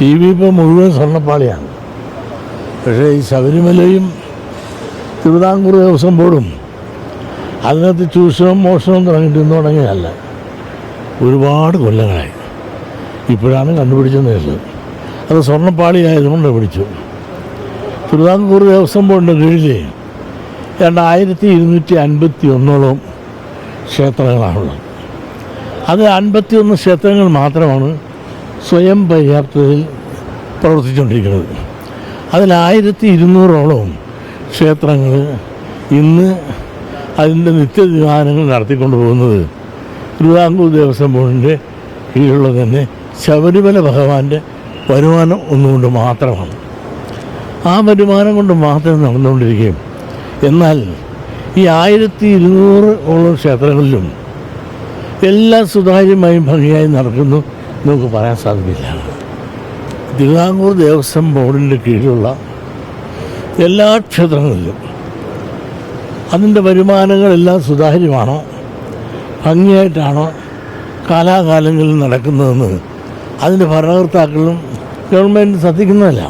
T V ഇപ്പോൾ മുഴുവൻ സ്വർണപ്പാളിയാണ്. പക്ഷേ ഈ ശബരിമലയും തിരുവിതാംകൂർ ദേവസ്വം ബോർഡും അതിനകത്ത് ചൂഷണവും മോഷണവും തുടങ്ങിയിട്ട് ഇന്ന് തുടങ്ങിയതല്ല. ഒരുപാട് കൊല്ലങ്ങളായി. ഇപ്പോഴാണ് കണ്ടുപിടിച്ചെന്നേ ഉള്ളൂ അത് സ്വർണപ്പാളിയായതുകൊണ്ട് പിടിച്ചു. തിരുവിതാംകൂർ ദേവസ്വം ബോർഡിന്റെ കീഴിൽ രണ്ടായിരത്തി ഇരുന്നൂറ്റി അൻപത്തി ഒന്നോളം ക്ഷേത്രങ്ങളാണുള്ളത്. അത് അൻപത്തിയൊന്ന് ക്ഷേത്രങ്ങൾ മാത്രമാണ് സ്വയം പര്യാപ്തതയിൽ പ്രവർത്തിച്ചുകൊണ്ടിരിക്കുന്നത്. അതിൽ ആയിരത്തി ഇരുന്നൂറോളം ക്ഷേത്രങ്ങൾ ഇന്ന് അതിന്റെ നിത്യവിധാനങ്ങൾ നടത്തിക്കൊണ്ടു പോകുന്നത് തിരുവിതാംകൂർ ദേവസ്വം ബോർഡിന്റെ കീഴിലുള്ള തന്നെ ശബരിമല ഭഗവാന്റെ വരുമാനം ഒന്നുകൊണ്ട് മാത്രമാണ്. ആ വരുമാനം കൊണ്ട് മാത്രം നടന്നുകൊണ്ടിരിക്കുകയും എന്നാൽ ഈ ആയിരത്തി ഇരുന്നൂറ് ഓളം ക്ഷേത്രങ്ങളിലും എല്ലാം സുതാര്യമായും ഭംഗിയായി നടക്കുന്നു. നമുക്ക് പറയാൻ സാധിക്കില്ല തിരുവിതാംകൂർ ദേവസ്വം ബോർഡിന്റെ കീഴിലുള്ള എല്ലാ ക്ഷേത്രങ്ങളിലും അതിന്റെ വരുമാനങ്ങളെല്ലാം സുതാര്യമാണോ? ഭംഗിയായിട്ടാണോ കാലാകാലങ്ങളിൽ നടക്കുന്നതെന്ന് അതിന്റെ ഭരണകർത്താക്കളും ഗവൺമെന്റ് ശ്രദ്ധിക്കുന്നതല്ല.